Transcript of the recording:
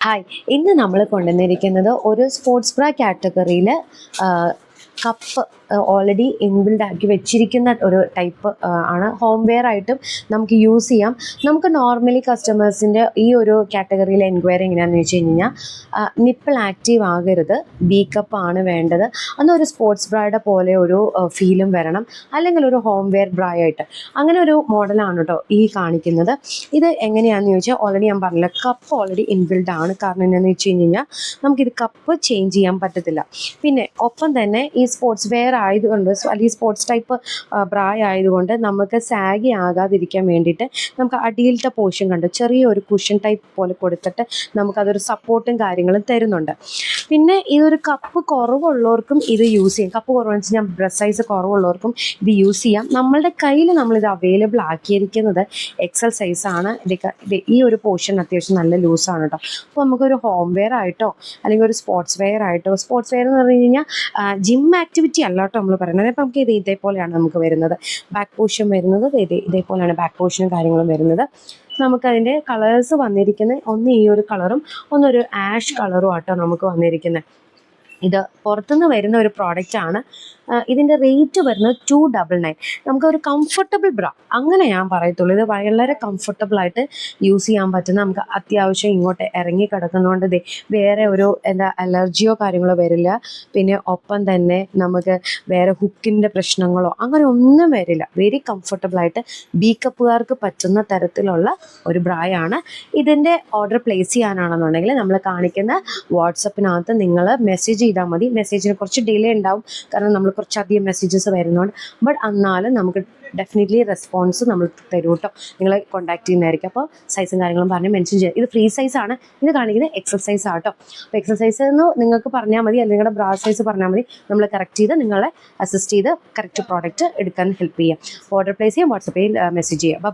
Hi ഇന്ന് നമ്മൾ കൊണ്ടുവന്നിരിക്കുന്നത് ഒരു സ്പോർട്സ് ബ്രാ കാറ്റഗറിയിൽ കപ്പ് ഓൾറെഡി ഇൻബിൽഡ് ആക്കി വെച്ചിരിക്കുന്ന ഒരു ടൈപ്പ് ആണ്. ഹോംവെയർ ആയിട്ടും നമുക്ക് യൂസ് ചെയ്യാം. നമുക്ക് നോർമലി കസ്റ്റമേഴ്സിന്റെ ഈ ഒരു കാറ്റഗറിയിലെ എൻക്വയറി എങ്ങനെയാണെന്ന് വെച്ച് കഴിഞ്ഞാൽ നിപ്പിൾ ആക്റ്റീവ് ആകരുത്. ബി കപ്പ് ആണ് വേണ്ടത്. അന്നൊരു സ്പോർട്സ് ബ്രായുടെ പോലെ ഒരു ഫീലും വരണം. അല്ലെങ്കിൽ ഒരു ഹോംവെയർ വെയർ ബ്രാ അങ്ങനെ ഒരു മോഡലാണ് കേട്ടോ ഈ കാണിക്കുന്നത്. ഇത് എങ്ങനെയാണെന്ന് ചോദിച്ചാൽ ഓൾറെഡി ഞാൻ പറഞ്ഞില്ല കപ്പ് ഓൾറെഡി ഇൻബിൽഡ് ആണ്. കാരണം എന്താണെന്ന് വെച്ച് കഴിഞ്ഞാൽ നമുക്കിത് കപ്പ് ചേഞ്ച് ചെയ്യാൻ പറ്റത്തില്ല. പിന്നെ ഒപ്പം തന്നെ ഈ സ്പോർട്സ് വെയർ ആയതുകൊണ്ട് അല്ലെങ്കിൽ സ്പോർട്സ് ടൈപ്പ് ബ്രായ ആയതുകൊണ്ട് നമുക്ക് സാഗി ആകാതിരിക്കാൻ വേണ്ടിയിട്ട് നമുക്ക് അടിയിലത്തെ പോർഷൻ കണ്ട് ചെറിയൊരു കുഷൻ ടൈപ്പ് പോലെ കൊടുത്തിട്ട് നമുക്കതൊരു സപ്പോർട്ടും കാര്യങ്ങളും തരുന്നുണ്ട്. പിന്നെ ഇതൊരു കപ്പ് കുറവുള്ളവർക്കും ഇത് യൂസ് ചെയ്യാം. കപ്പ് കുറവെന്ന് വെച്ച് കഴിഞ്ഞാൽ ബ്രസ്റ്റ് സൈസ് കുറവുള്ളവർക്കും ഇത് യൂസ് ചെയ്യാം. നമ്മളുടെ കയ്യിൽ നമ്മളിത് അവൈലബിൾ ആക്കിയിരിക്കുന്നത് എക്സൽ സൈസ് ആണ്. ഇത് ഈ ഒരു പോർഷൻ അത്യാവശ്യം നല്ല ലൂസാണ് കേട്ടോ അപ്പോൾ നമുക്കൊരു ഹോം വെയർ ആയിട്ടോ അല്ലെങ്കിൽ ഒരു സ്പോർട്സ് വെയർ ആയിട്ടോ സ്പോർട്സ് വെയർ എന്ന് പറഞ്ഞു കഴിഞ്ഞാൽ ജിം ആക്ടിവിറ്റി അല്ല കേട്ടോ നമ്മൾ പറയുന്നത്. അപ്പോൾ നമുക്ക് ഇത് ഇതേപോലെയാണ് നമുക്ക് വരുന്നത്. ബാക്ക് പോർഷൻ വരുന്നത് ഇതേ ഇതേപോലെയാണ് ബാക്ക് പോർഷനും കാര്യങ്ങളും വരുന്നത്. നമുക്കതിന്റെ കളേഴ്സ് വന്നിരിക്കുന്നത് ഒന്ന് ഈ ഒരു കളറും ഒന്നൊരു ആഷ് കളറും ആട്ടോ നമുക്ക് വന്നിരിക്കുന്നത്. ഇരിക്കുന്നത് ഇത് പുറത്തുനിന്ന് വരുന്ന ഒരു പ്രോഡക്റ്റ് ആണ്. ഇതിന്റെ റേറ്റ് വരുന്നത് ടു ഡബിൾ നയൻ നമുക്ക് ഒരു കംഫർട്ടബിൾ ബ്ര അങ്ങനെ ഞാൻ പറയത്തുള്ളൂ. ഇത് വളരെ കംഫർട്ടബിൾ ആയിട്ട് യൂസ് ചെയ്യാൻ പറ്റുന്ന നമുക്ക് അത്യാവശ്യം ഇങ്ങോട്ട് ഇറങ്ങി കിടക്കുന്നതുകൊണ്ട് ദേ വേറെ ഒരു എന്താ അലർജിയോ കാര്യങ്ങളോ വരില്ല. പിന്നെ ഒപ്പം തന്നെ നമുക്ക് വേറെ ഹുക്കിന്റെ പ്രശ്നങ്ങളോ അങ്ങനെ ഒന്നും വരില്ല. വെരി കംഫർട്ടബിൾ ആയിട്ട് ബി കപ്പുകാർക്ക് പറ്റുന്ന തരത്തിലുള്ള ഒരു ബ്രായാണ് ഇതിന്റെ ഓർഡർ പ്ലേസ് ചെയ്യാനാണെന്നുണ്ടെങ്കിൽ നമ്മൾ കാണിക്കുന്ന വാട്സപ്പിനകത്ത് നിങ്ങൾ മെസ്സേജ് ചെയ്താൽ മതി. മെസ്സേജിന് കുറച്ച് ഡിലേ ഉണ്ടാവും. കാരണം നമ്മൾ കുറച്ച് കുറച്ചധികം മെസ്സേജസ് വരുന്നുണ്ട്. ബട്ട് എന്നാലും നമുക്ക് ഡെഫിനറ്റ്ലി റെസ്പോൺസ് നമ്മൾ തരും കേട്ടോ നിങ്ങളെ കോൺടാക്ട് ചെയ്യുന്നതായിരിക്കും. അപ്പോൾ സൈസും കാര്യങ്ങളും പറഞ്ഞ് മെൻഷൻ ചെയ്യുക ഇത് ഫ്രീ സൈസ് ആണ്. ഇത് കാണിക്കുന്നത് എക്സസൈസ് ആട്ടോ അപ്പോൾ എക്സസൈസ് എന്ന് നിങ്ങൾക്ക് പറഞ്ഞാൽ മതി. അല്ലെങ്കിൽ നിങ്ങളുടെ ബ്രാ സൈസ് പറഞ്ഞാൽ മതി. നമ്മൾ കറക്റ്റ് ചെയ്ത് നിങ്ങളെ അസിസ്റ്റ് ചെയ്ത് കറക്റ്റ് പ്രോഡക്റ്റ് എടുക്കാൻ ഹെൽപ്പ് ചെയ്യാം. ഓർഡർ പ്ലേസ് ചെയ്യാം. വാട്സപ്പിൽ മെസ്സേജ് ചെയ്യാം. ബൈ